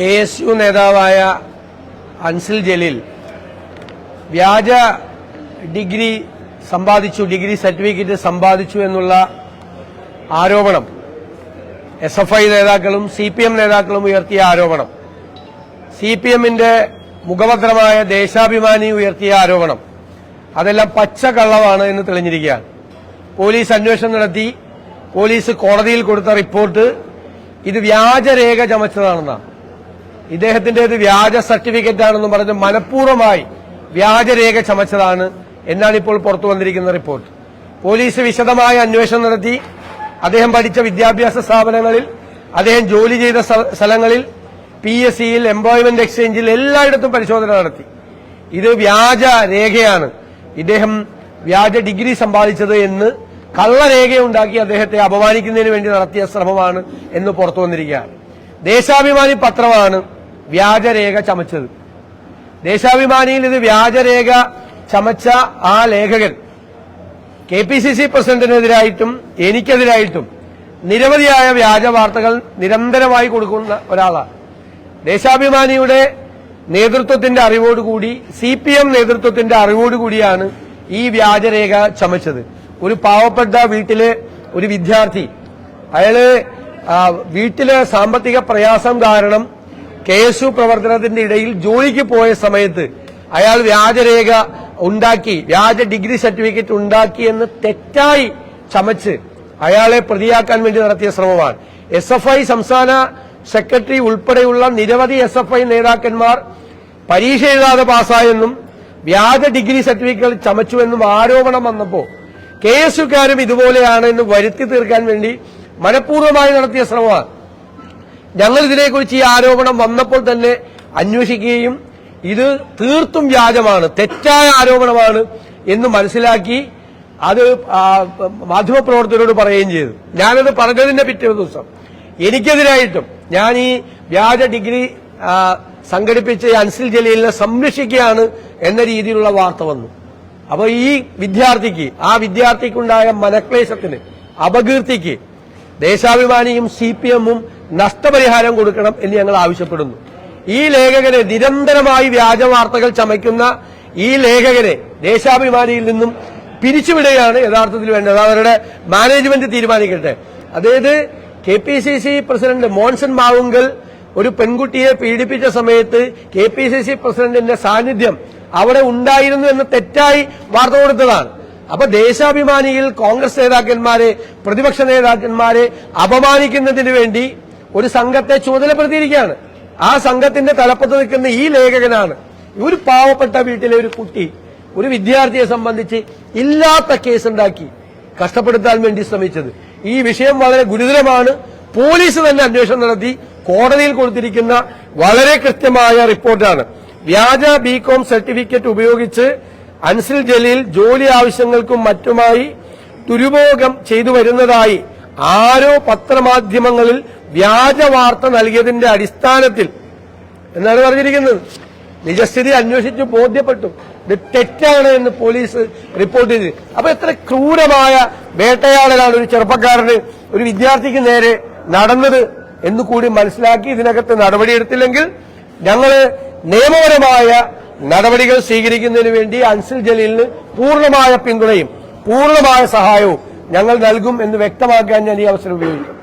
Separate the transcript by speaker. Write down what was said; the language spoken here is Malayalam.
Speaker 1: കെ എസ് യു നേതാവായ അൻസിൽ ജലീൽ വ്യാജ ഡിഗ്രി സമ്പാദിച്ചു ഡിഗ്രി സർട്ടിഫിക്കറ്റ് സമ്പാദിച്ചു എന്നുള്ള ആരോപണം. എസ് എഫ് ഐ നേതാക്കളും സി പി എം നേതാക്കളും ഉയർത്തിയ ആരോപണം. സി പി എമ്മിന്റെ മുഖപത്രമായ ദേശാഭിമാനി ഉയർത്തിയ ആരോപണം. അതെല്ലാം പച്ചക്കള്ളമാണ് എന്ന് തെളിഞ്ഞിരിക്കുകയാണ്. പോലീസ് അന്വേഷണം നടത്തി പോലീസ് കോടതിയിൽ കൊടുത്ത റിപ്പോർട്ട് ഇത് വ്യാജരേഖ ചമച്ചതാണെന്നാണ്. ഇദ്ദേഹത്തിന്റേത് വ്യാജ സർട്ടിഫിക്കറ്റ് ആണെന്ന് പറഞ്ഞ് മനഃപൂർവമായി വ്യാജരേഖ ചമച്ചതാണ് എന്നാണ് ഇപ്പോൾ പുറത്തു വന്നിരിക്കുന്ന റിപ്പോർട്ട്. പോലീസ് വിശദമായ അന്വേഷണം നടത്തി. അദ്ദേഹം പഠിച്ച വിദ്യാഭ്യാസ സ്ഥാപനങ്ങളിൽ അദ്ദേഹം ജോലി ചെയ്ത സ്ഥലങ്ങളിൽ പി എസ് സിയിൽ എംപ്ലോയ്മെന്റ് എക്സ്ചേഞ്ചിൽ എല്ലായിടത്തും പരിശോധന നടത്തി. ഇത് വ്യാജ രേഖയാണ്. ഇദ്ദേഹം വ്യാജ ഡിഗ്രി സമ്പാദിച്ചത് എന്ന് കള്ളരേഖയുണ്ടാക്കി അദ്ദേഹത്തെ അപമാനിക്കുന്നതിന് വേണ്ടി നടത്തിയ ശ്രമമാണ് എന്ന് പുറത്തു വന്നിരിക്കുകയാണ്. ദേശാഭിമാനി പത്രമാണ് വ്യാജരേഖ ചമച്ചത്. ദേശാഭിമാനിയിൽ ഇത് വ്യാജരേഖ ചമച്ച ആ ലേഖകൻ. കെ പി സി സി പ്രസിഡന്റിനെതിരായിട്ടും എനിക്കെതിരായിട്ടും നിരവധിയായ വ്യാജ വാർത്തകൾ നിരന്തരമായി കൊടുക്കുന്ന ഒരാളാണ്. ദേശാഭിമാനിയുടെ നേതൃത്വത്തിന്റെ അറിവോടുകൂടി സി പി എം നേതൃത്വത്തിന്റെ അറിവോടുകൂടിയാണ് ഈ വ്യാജരേഖ ചമച്ചത്. ഒരു പാവപ്പെട്ട വീട്ടിലെ ഒരു വിദ്യാർത്ഥി അയാൾ വീട്ടിലെ സാമ്പത്തിക പ്രയാസം കാരണം കെ പ്രവർത്തനത്തിന്റെ ഇടയിൽ ജോലിക്ക് പോയ സമയത്ത് അയാൾ വ്യാജരേഖ ഉണ്ടാക്കി വ്യാജ ഡിഗ്രി സർട്ടിഫിക്കറ്റ് ഉണ്ടാക്കി എന്ന് തെറ്റായി ചമച്ച് അയാളെ പ്രതിയാക്കാൻ വേണ്ടി നടത്തിയ ശ്രമമാണ്. എസ് എഫ് ഐ സംസ്ഥാന സെക്രട്ടറി ഉൾപ്പെടെയുള്ള നിരവധി എസ് എഫ് ഐ നേതാക്കന്മാർ പരീക്ഷ എഴുതാതെ പാസ്സായെന്നും വ്യാജ ഡിഗ്രി സർട്ടിഫിക്കറ്റ് ചമച്ചുവെന്നും ആരോപണം വന്നപ്പോ കെ എസ് യുക്കാരും ഇതുപോലെയാണ് എന്ന് വരുത്തി തീർക്കാൻ വേണ്ടി മനഃപൂർവമായി നടത്തിയ ശ്രമമാണ്. ഞങ്ങൾ ഇതിനെക്കുറിച്ച് ഈ ആരോപണം വന്നപ്പോൾ തന്നെ അന്വേഷിക്കുകയും ഇത് തീർത്തും വ്യാജമാണ് തെറ്റായ ആരോപണമാണ് എന്ന് മനസ്സിലാക്കി അത് മാധ്യമപ്രവർത്തകരോട് പറയുകയും ചെയ്തു. ഞാനത് പറഞ്ഞതിന്റെ പിറ്റേ ദിവസം. എനിക്കെതിരായിട്ടും ഞാൻ ഈ വ്യാജ ഡിഗ്രി സംഘടിപ്പിച്ച അൻസിൽ ജലീലിനെ സംരക്ഷിക്കുകയാണ് എന്ന രീതിയിലുള്ള വാർത്ത വന്നു. അപ്പോൾ ഈ വിദ്യാർത്ഥിക്ക് ആ വിദ്യാർത്ഥിക്കുണ്ടായ മനക്ലേശത്തിന് അപകീർത്തിക്ക് ദേശാഭിമാനിയും സി പി എമ്മും നഷ്ടപരിഹാരം കൊടുക്കണം എന്ന് ഞങ്ങൾ ആവശ്യപ്പെടുന്നു. ഈ ലേഖകനെ നിരന്തരമായി വ്യാജ വാർത്തകൾ ചമയ്ക്കുന്ന ഈ ലേഖകനെ ദേശാഭിമാനിയിൽ നിന്നും പിരിച്ചുവിടുകയാണ് യഥാർത്ഥത്തിൽ വേണ്ടത്. അവരുടെ മാനേജ്മെന്റ് തീരുമാനിക്കട്ടെ. അതായത് K P C C president Monson Mavunkal ഒരു പെൺകുട്ടിയെ പീഡിപ്പിച്ച സമയത്ത് കെ പി സി സി പ്രസിഡന്റിന്റെ സാന്നിധ്യം അവിടെ ഉണ്ടായിരുന്നു എന്ന് തെറ്റായി വാർത്ത കൊടുത്തതാണ്. അപ്പൊ ദേശാഭിമാനിയിൽ കോൺഗ്രസ് നേതാക്കന്മാരെ പ്രതിപക്ഷ നേതാക്കന്മാരെ അപമാനിക്കുന്നതിന് വേണ്ടി ഒരു സംഘത്തെ ചുമതലപ്പെടുത്തിയിരിക്കുകയാണ്. ആ സംഘത്തിന്റെ തലപ്പത്ത് നിൽക്കുന്ന ഈ ലേഖകനാണ്. ഒരു പാവപ്പെട്ട വീട്ടിലെ ഒരു കുട്ടി ഒരു വിദ്യാർത്ഥിയെ സംബന്ധിച്ച് ഇല്ലാത്ത കേസ് ഉണ്ടാക്കി കഷ്ടപ്പെടുത്താൻ വേണ്ടി ശ്രമിച്ചത്. ഈ വിഷയം വളരെ ഗുരുതരമാണ്. പോലീസ് തന്നെ അന്വേഷണം നടത്തി കോടതിയിൽ കൊടുത്തിരിക്കുന്ന വളരെ കൃത്യമായ റിപ്പോർട്ടാണ്. വ്യാജ ബികോം സർട്ടിഫിക്കറ്റ് ഉപയോഗിച്ച് അൻസിൽ ജലീൽ ജോലി ആവശ്യങ്ങൾക്കും മറ്റുമായി ദുരുപയോഗം ചെയ്തു വരുന്നതായി ആരോ പത്രമാധ്യമങ്ങളിൽ വ്യാജ വാർത്ത നൽകിയതിന്റെ അടിസ്ഥാനത്തിൽ എന്നാണ് പറഞ്ഞിരിക്കുന്നത്. നിജസ്ഥിതി അന്വേഷിച്ച് ബോധ്യപ്പെട്ടു. ഇത് തെറ്റാണ് എന്ന് പോലീസ് റിപ്പോർട്ട് ചെയ്ത്. അപ്പൊ എത്ര ക്രൂരമായ വേട്ടയാടലാണ് ഒരു ചെറുപ്പക്കാരന് ഒരു വിദ്യാർത്ഥിക്ക് നേരെ നടന്നത് എന്ന് കൂടി മനസ്സിലാക്കി ഇതിനകത്ത് നടപടിയെടുത്തില്ലെങ്കിൽ ഞങ്ങൾ നിയമപരമായ നടപടികൾ സ്വീകരിക്കുന്നതിന് വേണ്ടി അൻസിൽ ജലീലിന് പൂർണമായ പിന്തുണയും പൂർണമായ സഹായവും ഞങ്ങൾ നൽകും എന്ന് വ്യക്തമാക്കാൻ ഞാൻ ഈ അവസരം ഉപയോഗിക്കും